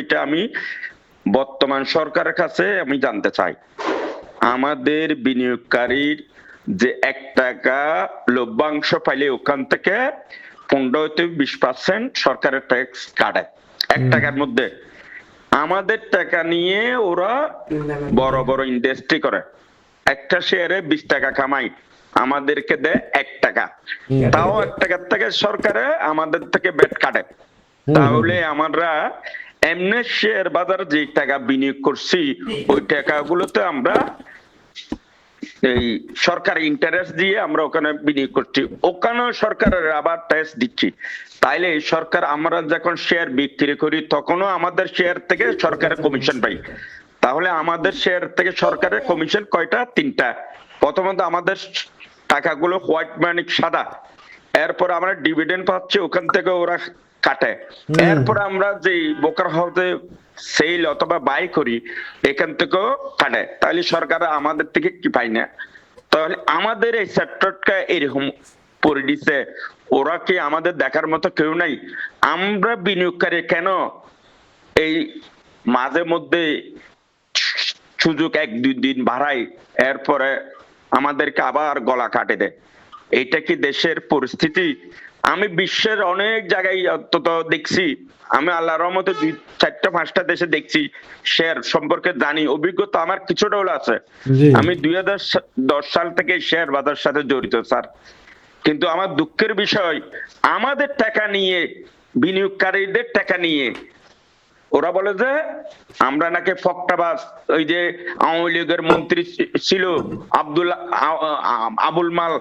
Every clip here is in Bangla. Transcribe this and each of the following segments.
এটা আমি বর্তমান সরকারের কাছে আমি জানতে চাই। আমাদের বিনিয়োগকারীর যে এক টাকা লভ্যাংশ পাইলে ওখান থেকে পনেরো থেকে বিশ পার্সেন্ট সরকারের ট্যাক্স কাটে। এক টাকার মধ্যে। আমাদের টাকা নিয়ে ওরা বড় বড় ইন্ডাস্ট্রি করে। একটা শেয়ারে বিশ টাকা কামাই আমাদেরকে দেয় এক টাকা। তাও এক টাকার থেকে সরকারে আমাদের থেকে বেট কাটে। তাহলে আমরা এমনি শেয়ার বাজার যে টাকা বিনিয়োগ করছি, ওই টাকাগুলোতে আমরা এই সরকার ইন্টারেস্ট দিয়ে আমরা ওখানে বিনিয়োগ করছি। ওখানেও সরকারের আবার ট্যাক্স দিচ্ছি। তাইলে সরকার, আমরা যখন শেয়ার বিক্রি করি, তখনও আমাদের শেয়ার থেকে সরকারের কমিশন পাই। তাহলে আমাদের শেয়ার থেকে সরকারের কমিশন কয়টা? তিনটা। প্রথমত আমাদের টাকাগুলো হোয়াইট মানি সাদা। এরপর আমরা ডিভিডেন্ড পাচ্ছি, ওখান থেকে ওরা কাটে। এরপর আমরা যে বোকার হাউসে সেল অথবা বাই করি এখান থেকেও কাটে। তাহলে সরকার আমাদের থেকে কি পাই না? তাহলে আমাদের এই সেক্টরটা এরকম করে দিছে। ওরা কি আমাদের দেখার মতো কেউ নাই? আমরা বিনিয়োগকারী কেন? এই মাঝে মধ্যে সুযোগ এক দুই দিন বাড়াই এরপরে আমাদেরকে আবার গলা কাটে দেয়। এটা কি দেশের পরিস্থিতি? আমি বিশ্বের অনেক জায়গায় অন্তত দেখছি আমি আল্লাহ রহমতে দুই চারটা পাঁচটা দেশে দেখছি শেয়ার সম্পর্কে জানি অভিজ্ঞতা আমার কিছুটা হলো আছে। আমি দুই দশ সাল থেকে শেয়ার বাজার সাথে জড়িত স্যার। কিন্তু আমার দুঃখের বিষয় আমাদের টাকা নিয়ে বিনিয়োগকারীদের টাকা নিয়ে ওরা বলে যে আমরা নাকি ফকটাবাস ওই যে আওয়ামী লীগের মন্ত্রী ছিল আব্দুল আবুল মাল।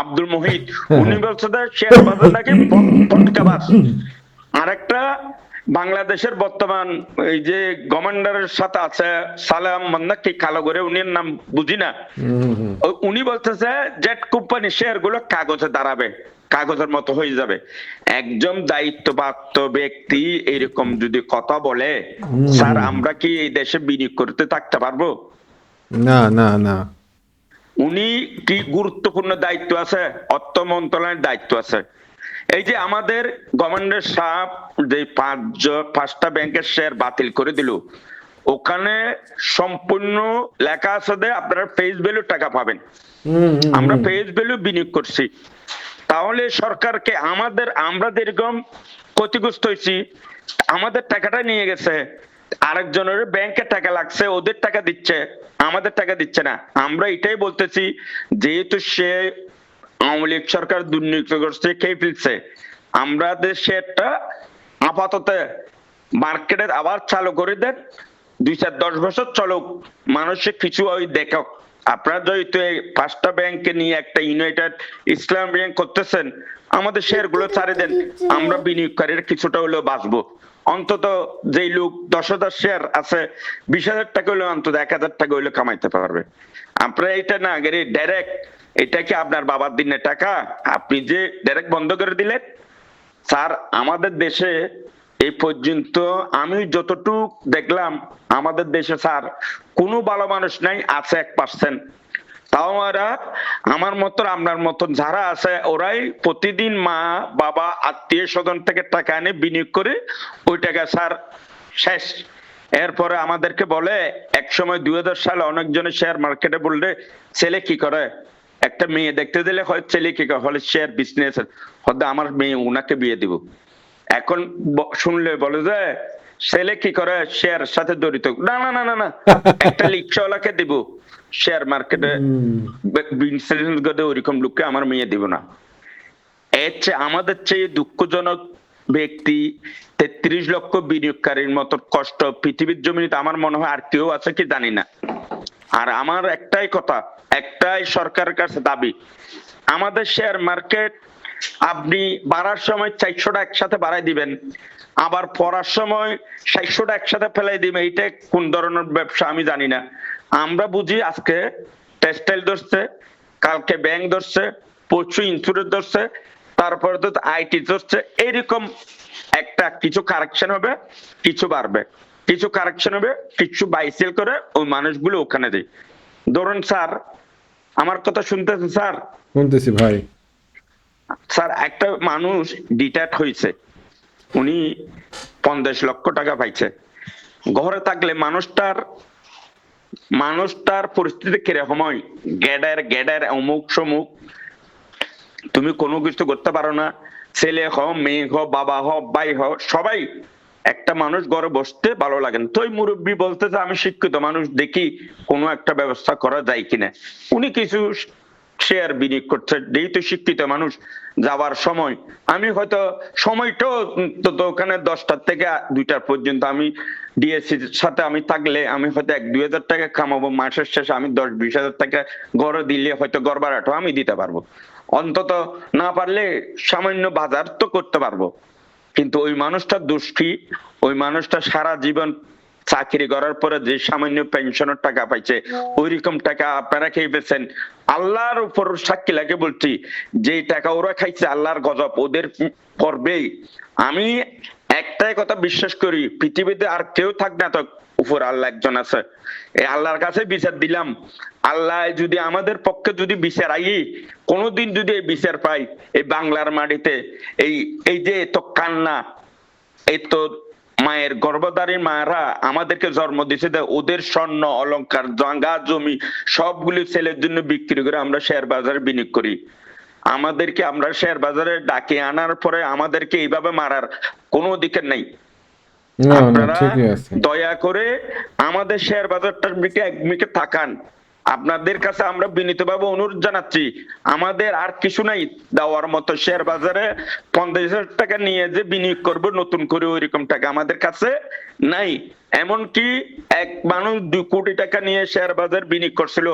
আব্দুল মোহিত উনি বলছে শেয়ার বাজার নাকি ফটকাবাজ আরেকটা বাংলাদেশের বর্তমান এই যে গভর্নরের সাথে আছে সালাম মান্না কি কালো করে উনির নাম বুঝি না। উনি বলতেছে জেট কোম্পানি শেয়ারগুলো কাগজে দাঁড়াবে কাগজের মতো হয়ে যাবে। একজন দায়িত্বপ্রাপ্ত ব্যক্তি এরকম যদি কথা বলে স্যার আমরা কি এই দেশে বিনিয়োগ করতে থাকতে পারব? না না না। উনি কি গুরুত্বপূর্ণ দায়িত্ব আছে? অর্থ মন্ত্রণালয়ের দায়িত্ব আছে। এই যে আমাদের গভর্নর সাহেব যে পাঁচ পাঁচটা ব্যাংকের শেয়ার বাতিল করে দিল ওখানে সম্পূর্ণ লেখা আছে যে আপনারা ফেস ভ্যালু টাকা পাবেন। আমরা। ফেস ভ্যালু বিনিয়োগ করছি। তাহলে সরকারকে আমাদের আমরা যেরকম ক্ষতিগ্রস্ত হয়েছি আমাদের টাকাটা নিয়ে গেছে। আরেকজনের ব্যাংকের টাকা লাগছে, ওদের টাকা দিচ্ছে, আমাদের টাকা দিচ্ছে না। আমরা এটাই বলতেছি, যেহেতু সে আওয়ামী লীগ সরকার করছে, খেয়ে ফেলছে আমাদের একটা আপাতত মার্কেটে আবার চালু করে দেন, দুই চার দশ বছর চলুক, মানুষের কিছু ওই দেখক। আপনারা এই পাঁচটা ব্যাংকে নিয়ে একটা ইউনাইটেড ইসলাম ব্যাংক করতেছেন, আমাদের শেয়ারগুলো ছাড়ে দেন। আমরা বিনিয়োগকারীর কিছুটা হলেও বাঁচবো। অন্তত যেই লোক দশ হাজার শেয়ার আছে, বিশ হাজার টাকা হলেও অন্তত এক হাজার টাকা হলেও কামাইতে পারবে। আপনারা এটা না আগে ডাইরেক্ট এটা কি আপনার বাবার দিনের টাকা? আপনি যে ডাইরেক্ট বন্ধ করে দিলেন। স্যার, আমাদের দেশে এই পর্যন্ত আমি যতটুক দেখলাম, আমাদের দেশে স্যার কোনো ভালো মানুষ নাই, আছে এক পার্সেন্ট তাও ওরা আমার মতো আপনার মতন যারা আছে, ওরাই প্রতিদিন মা, বাবা, আত্মীয় স্বজন থেকে টাকা এনে বিনিয়োগ করে ওই টাকা স্যার শেষ। এরপরে আমাদেরকে বলে, এক সময় দুই হাজার সালে অনেকজনের শেয়ার মার্কেটে বললে, ছেলে কি করে? একটা মেয়ে দেখতে দিলে হয় ছেলে কি করে? হলে শেয়ার বিজনেস হয়তো আমার মেয়ে উনাকে বিয়ে দিব। এখন শুনলে বলে যে ছেলে কি করে শেয়ার সাথে জড়িত? না না না না না। একটা রিক্সাওয়ালাকে দিব। শেয়ার মার্কেটে গদে ওরকম লোককে আমার মেয়ে দিব না। এর চেয়ে আমাদের চেয়ে দুঃখজনক ব্যক্তি তেত্রিশ লক্ষ বিনিয়োগকারীর মতো কষ্ট পৃথিবীর জমিতে আমার মনে হয় আর কেউ আছে কি জানি না। আর আমার একটাই কথা একটাই সরকারের কাছে দাবি আমাদের শেয়ার মার্কেট আপনি বাড়ার সময় চারশোটা একসাথে বাড়াই দিবেন, আবার পড়ার সময় চারশোটা একসাথে ফেলাই দিবেন, এইটা কোন ধরনের ব্যবসা আমি জানি না। আমরা বুঝি আজকে টেক্সটাইল ধরছে, কালকে ব্যাংক ধরছে, পরশু ইন্স্যুরেন্স ধরছে, তারপরে তো আইটি ধরছে, এইরকম একটা কিছু কারেকশন হবে, কিছু বাড়বে। কিছু কারেকশন হবে, কিছু বাইসেল করে ওই মানুষগুলো ওখানে দেয়। ধরুন স্যার, আমার কথা শুনতেছেন স্যার? শুনতেছি ভাই। স্যার, একটা মানুষ ডিটাট হয়েছে। উনি পঞ্চাশ লক্ষ টাকা পাইছে। ঘরে থাকলে মানুষটার মানুষটার পরিস্থিতি কীরকম হয়? গেডের গেডের, অমুক, সমুক। তুমি কোনো কিছু করতে পারো না। ছেলে হ মেয়ে হ বাবা হ ভাই হ সবাই একটা মানুষ ঘরে বসতে ভালো লাগে না। তো মুরব্বী বলতে যে আমি শিক্ষিত মানুষ, দেখি কোনো একটা ব্যবস্থা করা যায় কিনা। উনি কিছু শেয়ার বিনিয়োগ করছে। যেহেতু শিক্ষিত মানুষ যাওয়ার সময়। আমি হয়তো সময়টাও তো ওখানে দশটার থেকে দুইটার পর্যন্ত আমি ডিএসসির সাথে আমি থাকলে আমি হয়তো এক দুই হাজার টাকা কামাবো মাসের শেষে আমি দশ বিশ হাজার টাকা ঘরে দিলে হয়তো ঘর ভাড়াটাও আমি দিতে পারব। অন্তত না পারলে সামান্য বাজার তো করতে পারব। কিন্তু ওই মানুষটা দুষ্টি, ওই মানুষটা সারা জীবন চাকরি করার পরে যে সামান্য পেনশনের টাকা পাইছে ওই রকম টাকা আপনারা খেয়ে পেয়েছেন আল্লাহর উপর সাক্ষী লাগে বলছি, যে টাকা ওরা খাইছে আল্লাহর গজব, ওদের পড়বেই। আমি একটাই কথা বিশ্বাস করি, পৃথিবীতে আর কেউ থাক না তো উপর আল্লাহ একজন আছে। এই আল্লাহর কাছে বিচার দিলাম। আল্লাহ যদি আমাদের পক্ষে যদি বিচার আই, কোনোদিন যদি এই বিচার পাই, এই বাংলার মাটিতে, এই এই যে এত কান্না এই তো মায়ের গর্ভধারী মায়েরা আমাদেরকে জন্ম দিছে দে ওদের স্বর্ণ অলংকার জাঙ্গা জমি সবগুলি ছেলের জন্য বিক্রি করে আমরা শেয়ার বাজারে বিনিয়োগ করি। আমাদেরকে আমরা শেয়ার বাজারে ডাকে আনার পরে আমাদেরকে এইভাবে মারার কোনো অধিকার নেই। আপনারা দয়া করে আমাদের শেয়ার বাজারটার দিকে একদিকে তাকান। আপনাদের কাছে আমরা বিনীতভাবে অনুরোধ জানাচ্ছি, আমাদের আর কিছু নাই। দেওয়ার মতো শেয়ার বাজারে পঞ্চাশ হাজার টাকা নিয়ে যে বিনিয়োগ করব, নতুন করে ওইরকম টাকা আমাদের কাছে নাই। এমনকি এক মানুষ দুই কোটি টাকা নিয়ে শেয়ার বাজার বিনিয়োগ করছিল,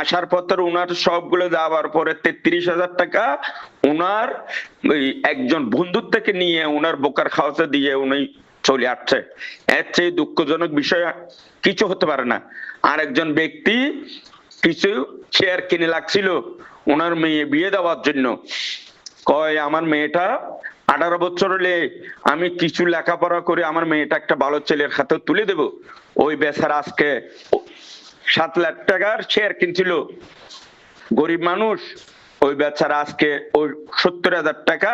আসার পথে উনার সবগুলো যাওয়ার পরে তেত্রিশ হাজার টাকা ওই একজন বন্ধুর থেকে নিয়ে উনার বোকার খাওয়াতে দিয়ে উনি চলে আসছে। এর চেয়ে দুঃখজনক বিষয়, কিছু হতে পারে না। আর একজন ব্যক্তি কিছু শেয়ার কিনে লাগছিল, ওনার মেয়ে বিয়ে দেওয়ার জন্য। কয়, আমার মেয়েটা আঠারো বছর হলে আমি কিছু লেখাপড়া করে আমার মেয়েটা একটা ভালো ছেলের হাতে তুলে দেব। ওই বেচার আজকে সাত লাখ টাকার শেয়ার কিনছিল। গরিব মানুষ, ওই বেচারা আজকে ওই সত্তর হাজার টাকা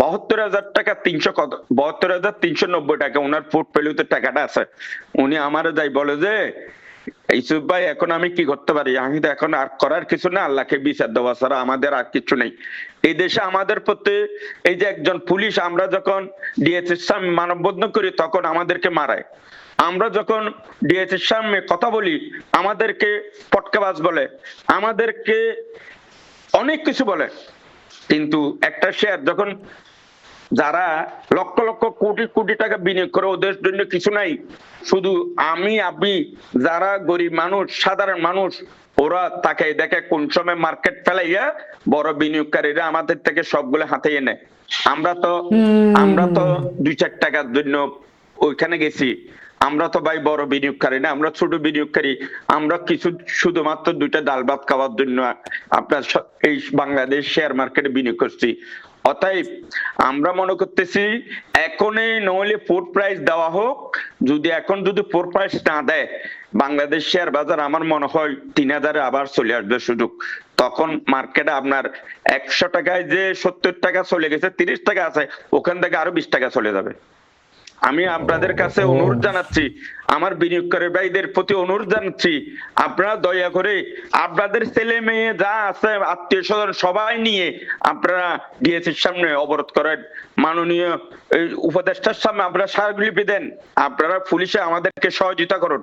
বাহাত্তর হাজার টাকা তিনশো কত, বাহাত্তর হাজার তিনশো নব্বই টাকা, ওনার পোর্টফোলিওতে টাকাটা আছে। উনি আমারও যাই বলে যে ইসুফ ভাই, এখন আমি কি করতে পারি? আমি তো এখন আর করার কিছু না, আল্লাহকে বিচার দেওয়া ছাড়া আমাদের আর কিছু নেই। এই দেশে আমাদের প্রতি, এই যে একজন পুলিশ, আমরা যখন ডিএসএর সামনে মানববন্ধন করি, তখন আমাদেরকে মারায়। আমরা যখন ডিএসএর সামনে কথা বলি, আমাদেরকে পটকাবাজ বলে, আমাদেরকে অনেক কিছু বলে। কিন্তু একটা শেয়ার যখন যারা লক্ষ লক্ষ কোটি কোটি টাকা বিনিয়োগ করে ওদের জন্য কিছু নাই। শুধু আমি আপনি যারা গরিব মানুষ সাধারণ মানুষ ওরা তাকে দেখে কোন সময় মার্কেট ফেলাইয়া বড় বিনিয়োগকারীরা আমাদের থেকে সবগুলো হাতে নেয়। আমরা তো আমরা তো দুই চার টাকার জন্য ওইখানে গেছি। আমরা তো ভাই বড় বিনিয়োগকারী না, আমরা ছোট বিনিয়োগকারী। আমরা কিছু, শুধুমাত্র দুইটা ডাল ভাত খাওয়ার জন্য আপনার এই বাংলাদেশ শেয়ার মার্কেটে বিনিয়োগ করছি। অতএব আমরা মনে করতেছি এখনই নইলে পোর্ট প্রাইস দেওয়া হোক, যদি এখন যদি পোর্ট প্রাইস না দেয়, বাংলাদেশ শেয়ার বাজার আমার মনে হয় তিন হাজারে আবার চলে আসবে সুযোগ। তখন মার্কেটে আপনার একশো টাকায় যে সত্তর টাকা চলে গেছে, তিরিশ টাকা আছে, ওখান থেকে আরও বিশ টাকা চলে যাবে। আমি আপনাদের কাছে অনুরোধ জানাচ্ছি আমার বিনিয়োগকারী ভাইদের প্রতি অনুরোধ জানাচ্ছি আপনারা দয়া করে আপনাদের ছেলে মেয়ে যা আছে আত্মীয় স্বজন সবাই নিয়ে আপনারা ডিএসির সামনে অবরোধ করেন। মাননীয় উপদেষ্টার সামনে আপনারা স্মারকলিপি দেন। আপনারা পুলিশে আমাদেরকে সহযোগিতা করুন।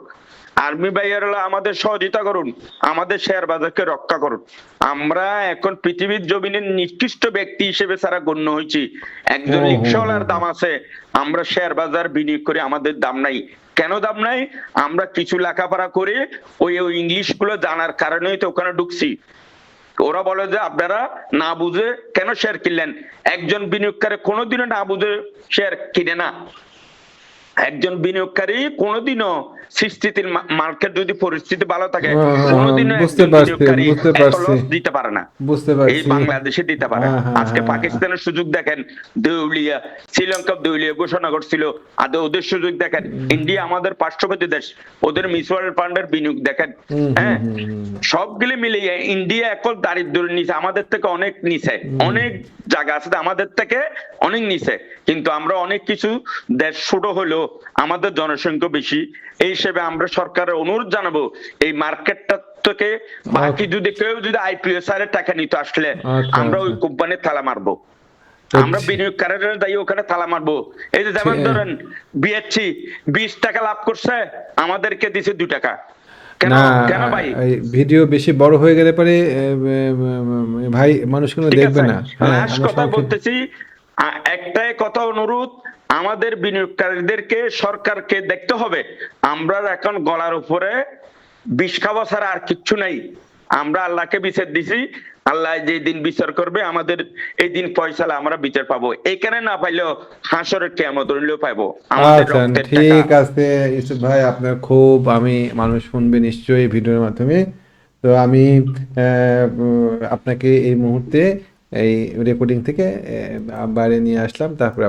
আর্মি ভাইয়ারা আমাদের সহযোগিতা করুন। আমাদের শেয়ার বাজারকে রক্ষা করুন। আমরা এখন পৃথিবীর জমিনের নিকৃষ্ট ব্যক্তি হিসেবে সারা গণ্য হয়েছি। একজন রিক্সাওয়ালার দাম আছে। আমরা শেয়ার বাজার বিনিয়োগ করে আমাদের দাম নাই। কেন দাম নাই? আমরা কিছু লেখাপড়া করে ওই ওই ইংলিশগুলো জানার কারণেই তো ওখানে ঢুকছি। ওরা বলে যে আপনারা না বুঝে কেন শেয়ার কিনলেন? একজন বিনিয়োগকারী কোনোদিনও না বুঝে শেয়ার কিনে না। একজন বিনিয়োগকারী কোনোদিনও সৃষ্টিতির মার্কেট যদি পরিস্থিতি ভালো থাকে হ্যাঁ, হ্যাঁ, কোনোদিনও বুঝতে পারছি, বুঝতে পারছি। দিতে পারে না। বুঝতে পারছি। এই বাংলাদেশে দিতে পারে হ্যাঁ, হ্যাঁ, আজকে হ্যাঁ, পাকিস্তানের সুযোগ দেখেন দেউলিয়া শ্রীলঙ্কা দেউলিয়া ঘোষণা করছিল আদৌ ওদের সুযোগ দেখেন? ইন্ডিয়া আমাদের পার্শ্ববর্তী দেশ ওদের মিউচুয়াল ফান্ডের বিনিয়োগ দেখেন। হ্যাঁ। সবগুলি মিলিয়ে ইন্ডিয়া এখন দারিদ্র নিচে আমাদের থেকে অনেক নিচে অনেক জায়গা আছে আমাদের থেকে অনেক নিচে। কিন্তু আমরা অনেক কিছু দেশ ছোট হলেও আমাদের জনসংখ্যা বেশি এই হিসেবে আমরা সরকারের অনুরোধ জানাব এই মার্কেটটা থেকে বাকি যদি কেউ যদি আইপিএস এর টাকা নিতে আসলে আচ্ছা, আমরা ওই আচ্ছা। কোম্পানির তালা মারবো আমরা বিনিয়োগকারীরা যাই ওখানে তালা মারবো। এই যে যেমন ধরেন বিএসসি বিশ টাকা লাভ করছে আমাদেরকে দিছে দুই টাকা। কেন? না ভাই? ভিডিও বেশি বড় হয়ে গেলে পরে ভাই মানুষ কোনো দেখবে না। হ্যাঁ, কথা বলতেছি একটাই কথা অনুরোধ আমাদের বিনিয়োগকারীদেরকে সরকারকে দেখতে হবে। আমরা এখন গলার উপরে বিষ খাওয়া ছাড়া আর কিচ্ছু নাই। আমরা আল্লাহকে বিচার দিছি। আল্লাহ যে দিন বিচার করবে আমাদের এই দিন পয়সালা আমরা বিচার পাবো। এখানে না পাইলেও হাসরের কেমন ধরলেও পাবো আমাদের আচ্ছা ঠিক আছে ইউসুফ ভাই আপনার খুব আমি মানুষ শুনবে নিশ্চয়ই ভিডিওর মাধ্যমে। তো আমি আপনাকে এই মুহূর্তে এই রেকর্ডিং থেকে বাইরে নিয়ে আসলাম। তারপরে